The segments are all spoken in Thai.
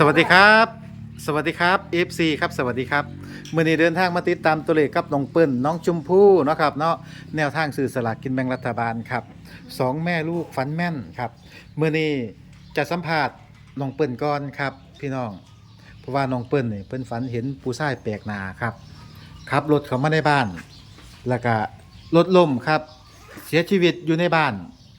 สวัสดีครับ สวัสดีครับ FC ครับสวัสดีครับเมื่อนี้เดินทางมาติดตามตัวเลขกับน้องเปิ้ลน้องชมพู่เนาะครับเนาะแนวทางสื่อสลากกินแบ่งรัฐบาลครับสองแม่ลูกฟันแม่นครับเมื่อนี้จะสัมภาษณ์น้องเปิ้ลก่อนครับ พี่น้อง เพราะว่าน้องเปิ้ลเนี่ยเปิ้ลฝันเห็นผู้ชายแปลกหน้าครับขับรถเข้ามาในบ้าน แล้วก็รถล่มครับ เสียชีวิตอยู่ในบ้าน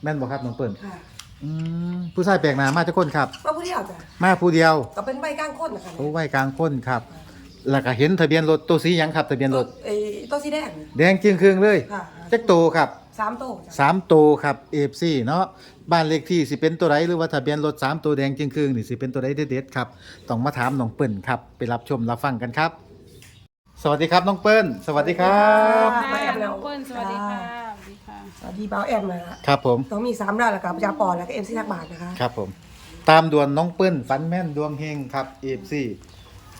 แม่นบ่ครับน้องเปิ้ลค่ะ อืมผู้ชายแปลกหน้ามาจากคนครับ มาผู้เดียวจ้ะมาผู้เดียว ก็เป็นใบก้างคนนะคะโอ้ไว้กลางคนครับ แล้วก็เห็นทะเบียนรถตัวสีหยังครับ ทะเบียนรถไอ้ตัวสีแดง แดงจึงครึ่งเลยค่ะ จักโตครับสามโตวจ้ะสามโตครับเอฟซีเนาะบ้านเลขที่สิเป็นตัวไรหรือว่าทะเบียนรถสามตัวแดงจึงครึ่งนี่สิเป็นตัวไรเด็ดๆครับต้องมาถามน้องเปิ้ลครับไปรับชมรับฟังกันครับ สวัสดีครับน้องเปิ้ลสวัสดีครับมาแอค่ะมแล้น้วองเปิ้ลสวัสดีค่ะ สวัสดีค่ะสวัสดีบ่าวแอมนะฮะครับผมต้องมีสามด้านแล้วกับยาปอนแล้วก็เอ็มซีทักบาทนะคะครับผม ตามด่วนน้องเปิ้ลฟันแม่นดวงเฮงครับเอฟซี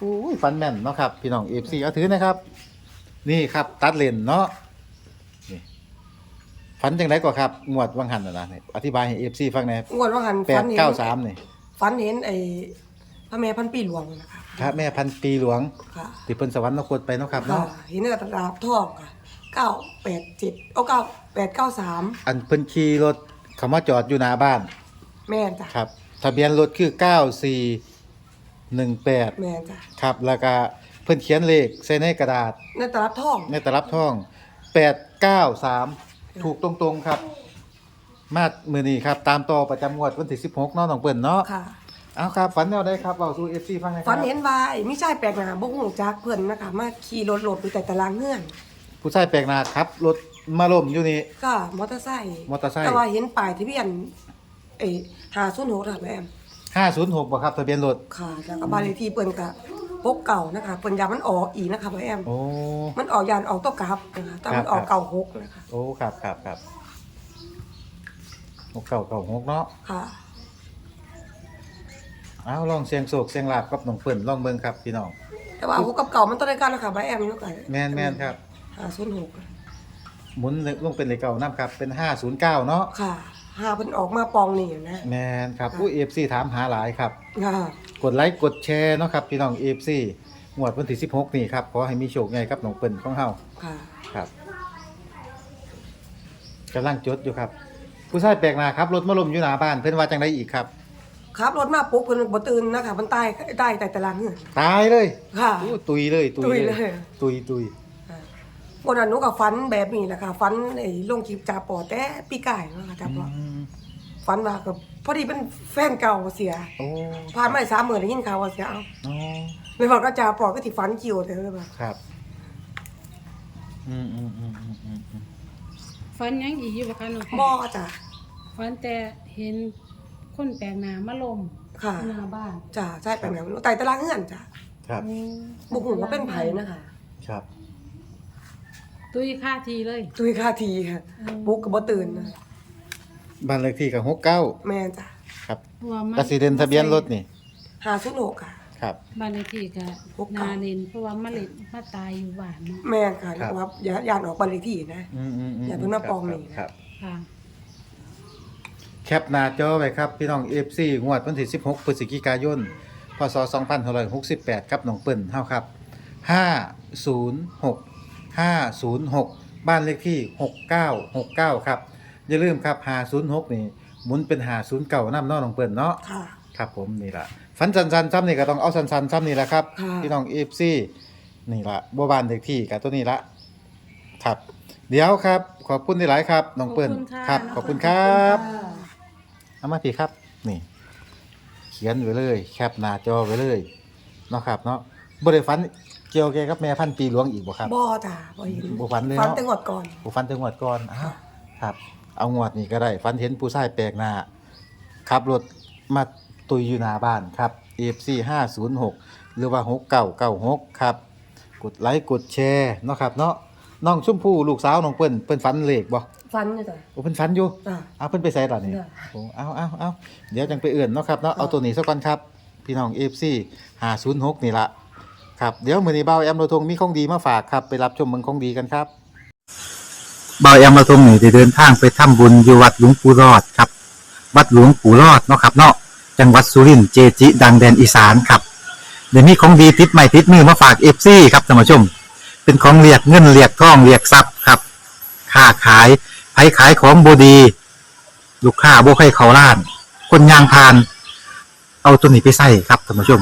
อุ้ยฟันแม่นเนาะครับพี่น้องเอฟซีเอาถือนะครับ นี่ครับตัดเลนเนาะนี่ฟันจังไรก่อนครับงวดวังหันนะนะนี่อธิบายให้เอฟซีฟังหน่อยงวดว่าหันแปฝัดนเห็นเก้าสามนี่ฝันเห็นไอ้พระแม่พันปีหลวงนะคะพระแม่พันปีหลวงค่ะติเพิ่นสวรรคตไปเนาะครับค่ะเนาะเห็นในกระดาษทองค่ะ เก้าแปดเจ็ดเอาเก้าแปดเก้าสามอันเพิ่นขี่รถเขามาจอดอยู่หน้าบ้านแม่นจ้ะครับ ทะเบียนรถคือเก้าสี่หนึ่งแปดแม่นจ้ะครับ แล้วก็เพิ่นเขียนเลขใส่ในกระดาษ ในตลาดทองในตลับท่องแปดเก้าสามถูกตรงๆครับ มามือนี้ครับ ตามต่อประจำงวดวันที่สิบหกเนาะน้องเปิ้ลเนาะค่ะ เอาครับฝันแนวได้ครับเอาสู่เอฟซีฟังหนะคฝัรันบเห็นว่าไอ้ไม่ใช่แปลกหน้าบ่ฮู้จักเพิ่นนะคะมาขี่รถหลบอยู่แต่ตารางเงื่อน ผู้ชายแปลกหน้าครับรถมาล่มอยู่นี่ ก็มอเตอร์ไซค์มอเตอร์ไซค์ แต่ว่าเห็นป้ายทะเบียนเอ้หาศูนย์หกค่ะแม่แอมห้าศูนย์หกบ่ครับทะเบียนรถค่ะแล้วก็บ้านเลขที่เปิ้นก็พกเก่านะคะเปิ้นยามันออกอีกนะคะแม่แอมโอ้มันออกยานออกตัวกราฟนะคะแต่มันครับออกเก่าหกนะคะโอ้ครับครับครับหกเก่าเก่าหกเนาะค่ะ เอาลองเสียงโศกเสียงลาบกับน้องเปิ้ลลองเบิ่งครับพี่น้องแต่ว่าหกกับเก่ามันต้องได้กันนะคะแม่แอมเนาะก็แม่นแม่นครับ หาศูนย์หกหมุนลงเป็นเลขเก่านํครับเป็นห้าศูนย์เก้าเนาะค่ะหาเพิ่นออกมาปองนี่นะแม่นครับผู้เอฟซีถามหาหลายครับ ค่ะกดไลค์กดแชร์เนาะครับพี่น้องเอฟซีงวดวันที่16 นี่ครับขอให้มีโชคใหญ่ครับน้องเปิ้ลของเฮาค่ะครับกำลังจดอยู่ครับ ผู้ชายแปลกหน้าครับรถมาลมอยู่หน้าบ้านเพิ่นว่าจังไดอีกครับครับรถมาปุ๊บเพิ่นบ่ตื่นนะคะมันตายได้แต่ตารางเงื่อนตายเลยค่ะอู้ตุยเลยตุยตุยเลเลยยตุยตุย วันนั้นหนูก็ฝันแบบนี้แหละค่ะฝันไอ้ลงคลิปจ่าปอแต่ปีกายเนาะค่ะจ่าปออืมฝันว่าก็พอดีเป็นแฟนเก่าเสียโอ้ผ่านมาสามหมื่นได้ยินข่าวว่าเสียเอาโอ้เลยบอกก็จ่าปอก็ที่ฝันคิวเธอเลยว่าครับ อืมอืมอืมอืมอืมอืมฟันยังอีกอยู่บ่คะน้องบ่จ้ะฟันแต่เห็นคนแปลกหน้ามาลมค่ะหน้าบ้านจ้ะใช่เป็นแบบนั้นไต่ตารางเงื่อนจ้ะครับ บุกหูว่าเป็นไผนะคะ ครับ ตุยค่าทีเลยตุยค่าทีค่ะบุกก็บ่ตื่นนะบ้านเลขที่กับ69แม่จ้ะครับเพราะว่ามันกสิเดนทะเบียนรถนี่หาสุโลกค่ะ ครับ บ้านเลขที่ก็พวกเก่านาเนนเพราะว่ามาเล็ดมาตายอยู่บ้านเนาะแม่ค่ะแล้วว่าอย่าย่านออกบ้านเลขที่นะ อืมอืมอืมอย่าเพิ่งมาปองนี่ครับ ค่ะ แคปหน้าจอไว้ครับ พี่น้อง FC งวดวันที่ 16พฤศจิกายน พศ2568 ครับน้องเปิ้ลเฮาครับ 506 506 บ้านเลขที่ 6969 ครับ อย่าลืมครับ 506 นี่หมุนเป็น 509นำเนาะน้องเปิ้ลเนาะ ค่ะ ครับผมนี่ล่ะฟันสันสันๆซ้ำนี่ก็ต้องเอาสันสันๆซ้ำนี่แหละครับค่ะ พี่น้อง FC นี่ล่ะบ่บ้านเลขที่กับตัวนี้ละครับ เดี๋ยวครับ ขอบคุณหลายๆครับน้องเปิ้ลขอบคุณค่ะครับ ขอบคุณครับเอามาพี่ครับ นี่ เขียนไว้เลย แคปหน้าจอไว้เลยเนาะครับเนาะบ่ได้ฝัน เกี่ยวแกกับแม่พันปีหลวงอีกบ่ครับ บ่จ้ะบ่เห็นบ่ฝันเลยเนาะ ฝันแต่งวดก่อน ผู้ฝันถึงงวดก่อนอ้าวครับ เอางวดนี้ก็ได้ฝันเห็นผู้ชายแปลกหน้าขับรถมาตุยอยู่หน้าบ้านครับ FC 506 หรือว่า 6996 ครับ กดไลค์กดแชร์เนาะครับเนาะน้องชมพู่ลูกสาวน้องเปิ้นเปิ้นฝันเลขบ่ฝันเนี่ยจ้ะโอ้เพิ่นฝันอยู่จ้ะ เอาเพิ่นไปใส่ล่ะนี่ ได้ โอ้เอาเอาเอาเดี๋ยวจังไปเอื่นเนาะครับเนาะ เอาตัวนี้ซะก่อนครับ พี่น้อง FC 506 นี่ละ ครับเดี๋ยวมือนี้เบาแอมโรทงมีของดีมาฝากครับ ไปรับชมเมืองของดีกันครับเบาแอมโรทงนี่ได้เดินทางไปทำบุญอยู่วัดหลวงปู่รอดครับ วัดหลวงปู่รอดเนาะครับเนาะจังหวัดสุรินทร์เจจิ ดังแดนอีสานครับเดี๋ยวนี้ของดีติดใหม่ติดมือมาฝากเอฟซีครับท่านผู้ชม เป็นของเรียกเงินเรียกทองเรียกทรัพย์ครับค้าขายไผขายของบดี ลูกค้าบ่ให้เขาล้าน คนยางพาน เอาตัวนี้ไปใส่ครับท่านผู้ชม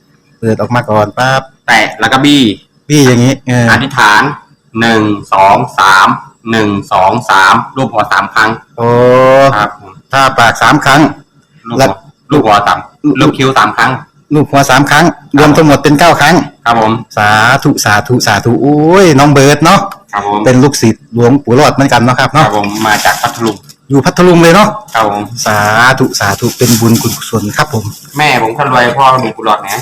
เปิดออกมาก่อนปั๊บแตะแล้วก็บี้พี่อย่างนี้เอออธิษฐานหนึ่งสองสามหนึ่งสองสามรูปหัวสามครั้งโอ้ครับผมถ้าปากสามครั้ง ลูกแล้หัวว ลูกหัวต่ำลูกคิ้วสามครั้ง ลูกหัวสามครั้ง รวมทั้งหมดเป็นเก้าครั้ง ครับผมสาธุสาธุสาธุโอ้ยน้องเบิร์ดเนาะครับผมเป็นลูกศิษย์หลวงปู่รอดเหมือนกันเนาะครับครัเนาะบผมมาจากพัทลุงอยู่พัทลุงเลยเนาะครับผมสาธุสาธุเป็นบุญคุณกุศลครับผม แม่ผมคนรวยพ่อมีกุหลาบนะ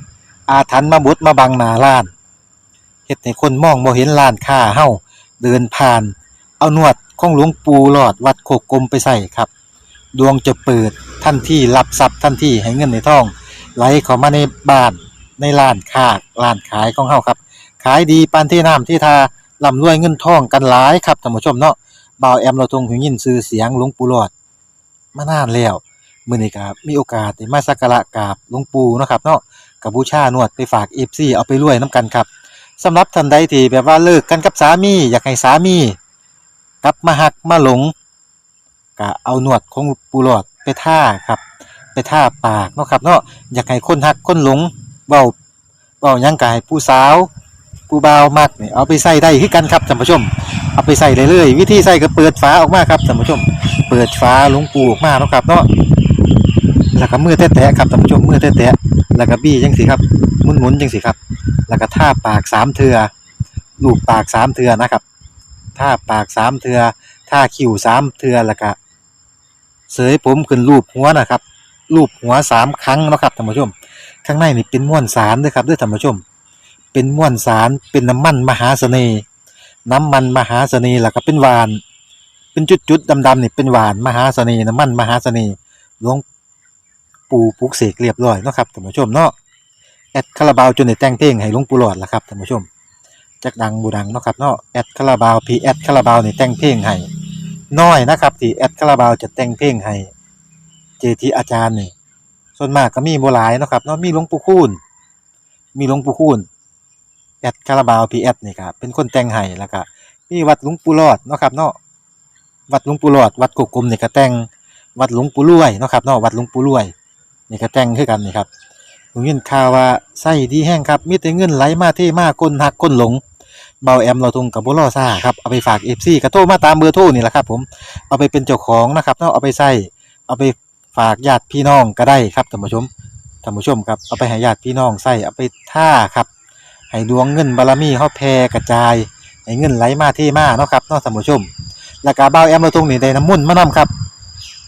อาถรรพ์มาบดมาบังหน้าร้านเฮ็ดให้คนมองบ่เห็นร้านค้าเฮาเดินผ่าน เอานวดของหลวงปู่หลอดวัดโคกกลมไปใส่ครับ ดวงจะเปิดทันทีรับทรัพย์ทันทีให้เงินในท้อง ไหลเข้ามาในบ้านในร้านค้าร้านขายของเฮาครับ ขายดีปานที่น้ำที่ทาร่ำรวยเงินทองกันหลายครับท่านผู้ชมเนาะบ่าวแอมเราทรงหูยินชื่อเสียงหลวงปู่หลอดมานานแล้วมื้อนี้ก็มีโอกาสได้มาสักการะกราบหลวงปู่เนาะครับเนาะ กับบูชานวดไปฝาก FC เอาไปรวยนํกันครับสำหรับท่านใดที่แบบว่าเลิกกันกับสามีอยากให้สามีกลับมาหักมาหลงก็เอาหนวดของปูหลอดไปท่าครับ ไปท่าปากเนาะครับเนาะอยากให้คนหักคนหลงเบาเบายังกายผู้สาวผู้บ่าวมักนี่เอาไปใส่ได้คือกันครับท่านผู้ชม เอาไปใส่เลยเลยวิธีใส่ก็เปิดฝาออกมาครับท่านผู้ชม เปิดฝาหลวงปูออกมาเนาะครับเนาะ แล้วก็มือแตะๆครับท่านผู้ชมมือแตะๆแล้วก็บี้จังสิครับหมุนๆจังสิครับ แล้วก็ท่าปากสามเทือลูบปากสามเทือนะครับท่าปากสามเทือท่าคิ้วสามเทือแล้วก็เสยผมขึ้นรูปหัวนะครับรูปหัวสามครั้งนะครับท่านผู้ชม ข้างในนี่เป็นม้วนสารด้วยครับด้วยท่านผู้ชม เป็นม้วนสารเป็นน้ำมันมหาเสน่ห์น้ำมันมหาเสน่ห์แล้วก็เป็นหวาน เป็นจุดๆดำๆนี่เป็นหวานมหาเสน่ห์น้ำมันมหาเสน่ห์หลวง ปูปลุกเสกเรียบร้อยเนาะครับท่านผู้ชมเนาะแอดคาราบาวจนได้แต่งเพลงให้หลวงปู่หลอดละครับท่านผู้ชมจักดังบูดังเนาะครับเนาะแอดคาราบาวพีแอดคาราบาวนี่แต่งเพลงให้น้อยนะครับที่แอดคาราบาวจะแต่งเพลงให้เจทีอาจารย์นี่ส่วนมากก็มีบ่หลายเนาะครับเนาะมีหลวงปู่คูณมีหลวงปู่คูณแอดคาราบาวพีแอดนี่ครับเป็นคนแต่งให้แล้วก็มีวัดหลวงปู่รอดเนาะครับเนาะวัดหลวงปู่รอดวัดกกกลมนี่ก็แต่งวัดหลวงปู่รวยเนาะครับเนาะวัดหลวงปู่รวย นี่ก็แต่งคือกันนี่ครับผมยินข่าวว่าไส้ดีแห้งครับมีแต่เงินไหลมาเทมาคนหักคนหลงเบาแอมเราทุงกับบุรอซ่าครับเอาไปฝากเอฟซีกระโทรมาตามเบอร์โทรนี่แหละครับ ผมเอาไปเป็นเจ้าของนะครับเนาะเอาไปใส่เอาไปฝากญาติพี่น้องก็ได้ครับท่านผู้ชมท่านผู้ชมครับเอาไปให้ญาติพี่น้องใส่เอาไปท่าครับให้ดวงเงินบารมีเฮาแผ่กระจายให้เงินไหลมาเทมาเนาะครับเนาะท่านผู้ชมแล้วก็บ่าแอมเราตรงนี้ได้น้ำมุ่นมานํครับ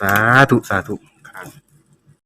สาธุสาธุครับ